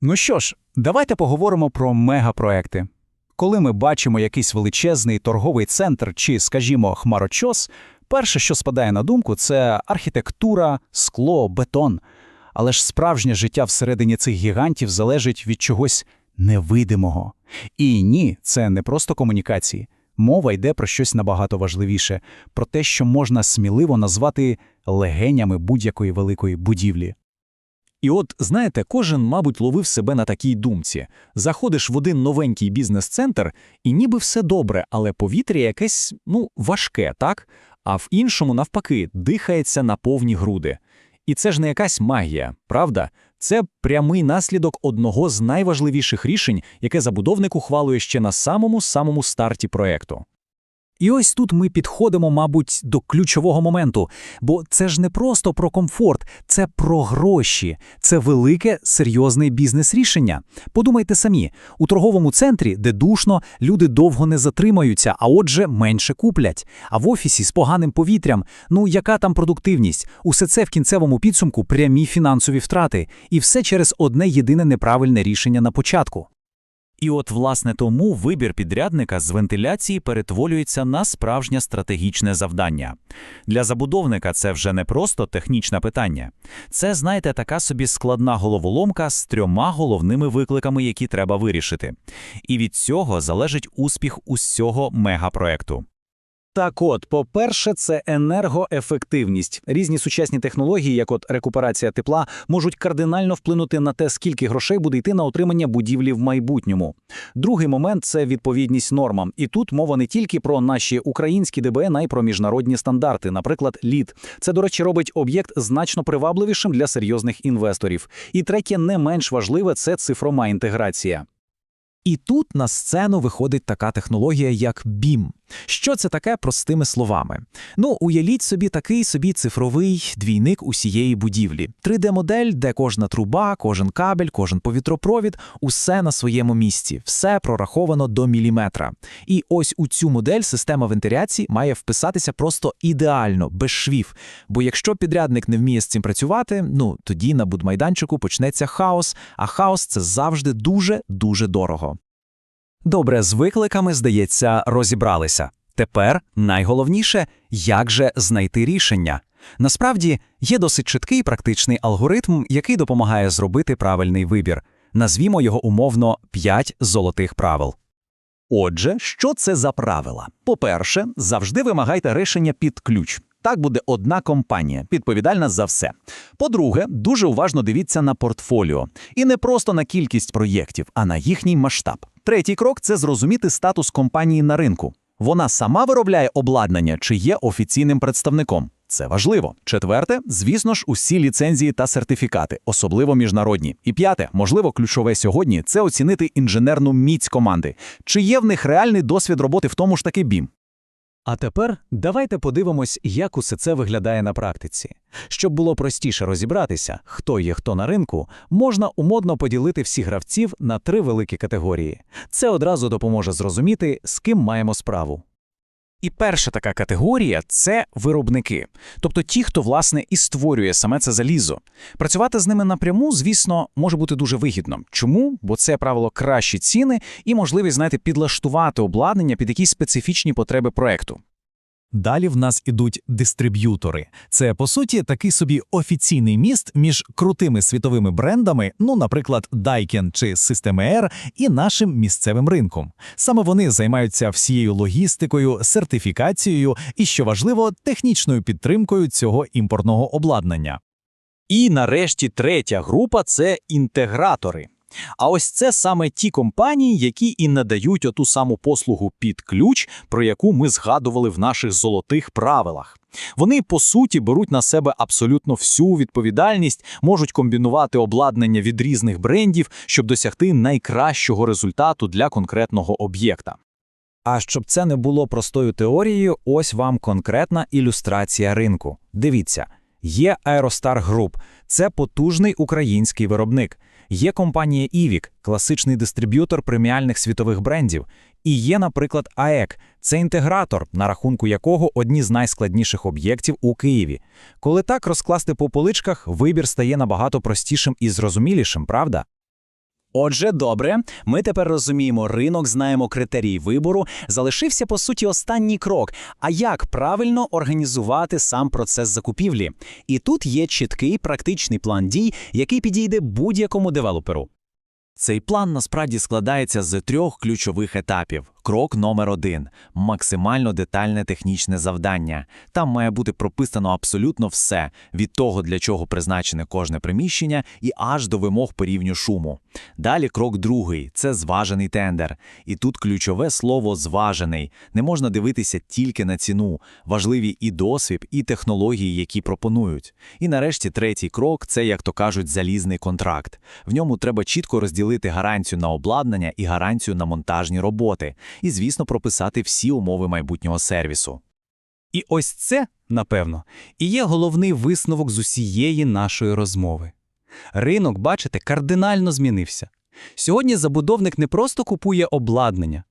Ну що ж, давайте поговоримо про мегапроекти. Коли ми бачимо якийсь величезний торговий центр чи, скажімо, хмарочос, перше, що спадає на думку, це архітектура, скло, бетон. Але ж справжнє життя всередині цих гігантів залежить від чогось невидимого. І ні, це не просто комунікації. Мова йде про щось набагато важливіше, про те, що можна сміливо назвати легенями будь-якої великої будівлі. І от, знаєте, кожен, мабуть, ловив себе на такій думці. Заходиш в один новенький бізнес-центр, і ніби все добре, але повітря якесь, ну, важке, так? А в іншому, навпаки, дихається на повні груди. І це ж не якась магія, правда? Це прямий наслідок одного з найважливіших рішень, яке забудовник ухвалує ще на самому-самому старті проекту. І ось тут ми підходимо, мабуть, до ключового моменту, бо це ж не просто про комфорт, це про гроші, це велике серйозне бізнес-рішення. Подумайте самі, у торговому центрі, де душно, люди довго не затримаються, а отже, менше куплять. А в офісі з поганим повітрям, ну яка там продуктивність? Усе це в кінцевому підсумку прямі фінансові втрати, і все через одне єдине неправильне рішення на початку. І от, власне, тому вибір підрядника з вентиляції перетворюється на справжнє стратегічне завдання. Для забудовника це вже не просто технічне питання. Це, знаєте, така собі складна головоломка з трьома головними викликами, які треба вирішити. І від цього залежить успіх усього мегапроекту. Так от, по-перше, це енергоефективність. Різні сучасні технології, як от рекуперація тепла, можуть кардинально вплинути на те, скільки грошей буде йти на отримання будівлі в майбутньому. Другий момент це відповідність нормам. І тут мова не тільки про наші українські ДБН, а й про міжнародні стандарти, наприклад, ЛІД. Це, до речі, робить об'єкт значно привабливішим для серйозних інвесторів. І третє, не менш важливе, це цифрома інтеграція. І тут на сцену виходить така технологія, як BIM. Що це таке простими словами? Ну, уявіть собі такий собі цифровий двійник усієї будівлі. 3D-модель, де кожна труба, кожен кабель, кожен повітропровід, усе на своєму місці, все прораховано до міліметра. І ось у цю модель система вентиляції має вписатися просто ідеально, без швів. Бо якщо підрядник не вміє з цим працювати, ну тоді на будмайданчику почнеться хаос, а хаос це завжди дуже-дуже дорого. Добре, з викликами, здається, розібралися. Тепер найголовніше, як же знайти рішення. Насправді є досить чіткий практичний алгоритм, який допомагає зробити правильний вибір. Назвімо його умовно 5 золотих правил. Отже, що це за правила? По-перше, завжди вимагайте рішення під ключ. Так буде одна компанія, відповідальна за все. По-друге, дуже уважно дивіться на портфоліо. І не просто на кількість проєктів, а на їхній масштаб. Третій крок це зрозуміти статус компанії на ринку. Вона сама виробляє обладнання чи є офіційним представником. Це важливо. Четверте, звісно ж, усі ліцензії та сертифікати, особливо міжнародні. І п'яте, можливо, ключове сьогодні це оцінити інженерну міць команди. Чи є в них реальний досвід роботи в тому ж таки BIM? А тепер давайте подивимось, як усе це виглядає на практиці. Щоб було простіше розібратися, хто є хто на ринку, можна умодно поділити всіх гравців на три великі категорії. Це одразу допоможе зрозуміти, з ким маємо справу. І перша така категорія це виробники, тобто ті, хто власне і створює саме це залізо. Працювати з ними напряму, звісно, може бути дуже вигідно. Чому? Бо це правило кращі ціни і можливість, знаєте, підлаштувати обладнання під якісь специфічні потреби проекту. Далі в нас ідуть дистриб'ютори. Це, по суті, такий собі офіційний міст між крутими світовими брендами, ну, наприклад, Daikin чи System Air, і нашим місцевим ринком. Саме вони займаються всією логістикою, сертифікацією і, що важливо, технічною підтримкою цього імпортного обладнання. І нарешті третя група це інтегратори. А ось це саме ті компанії, які і надають оту саму послугу під ключ, про яку ми згадували в наших золотих правилах. Вони, по суті, беруть на себе абсолютно всю відповідальність, можуть комбінувати обладнання від різних брендів, щоб досягти найкращого результату для конкретного об'єкта. А щоб це не було простою теорією, ось вам конкретна ілюстрація ринку. Дивіться, є Aerostar Group – це потужний український виробник. Є компанія Івік, класичний дистриб'ютор преміальних світових брендів. І є, наприклад, АЕК це інтегратор, на рахунку якого одні з найскладніших об'єктів у Києві. Коли так розкласти по поличках, вибір стає набагато простішим і зрозумілішим, правда? Отже, добре, ми тепер розуміємо ринок, знаємо критерії вибору. Залишився по суті останній крок. А як правильно організувати сам процес закупівлі? І тут є чіткий практичний план дій, який підійде будь-якому девелоперу. Цей план насправді складається з трьох ключових етапів. Крок номер один – максимально детальне технічне завдання. Там має бути прописано абсолютно все, від того, для чого призначене кожне приміщення, і аж до вимог по рівню шуму. Далі крок другий – це зважений тендер. І тут ключове слово «зважений». Не можна дивитися тільки на ціну. Важливі і досвід, і технології, які пропонують. І нарешті третій крок – це, як то кажуть, залізний контракт. В ньому треба чітко розділити гарантію на обладнання і гарантію на монтажні роботи. І, звісно, прописати всі умови майбутнього сервісу. І ось це, напевно, і є головний висновок з усієї нашої розмови. Ринок, бачите, кардинально змінився. Сьогодні забудовник не просто купує обладнання,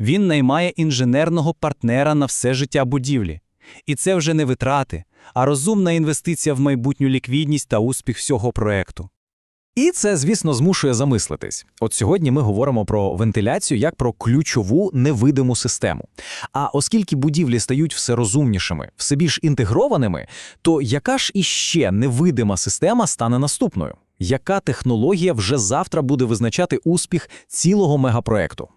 він наймає інженерного партнера на все життя будівлі. І це вже не витрати, а розумна інвестиція в майбутню ліквідність та успіх всього проекту. І це, звісно, змушує замислитись. От сьогодні ми говоримо про вентиляцію як про ключову невидиму систему. А оскільки будівлі стають все розумнішими, все більш інтегрованими, то яка ж іще невидима система стане наступною? Яка технологія вже завтра буде визначати успіх цілого мегапроекту?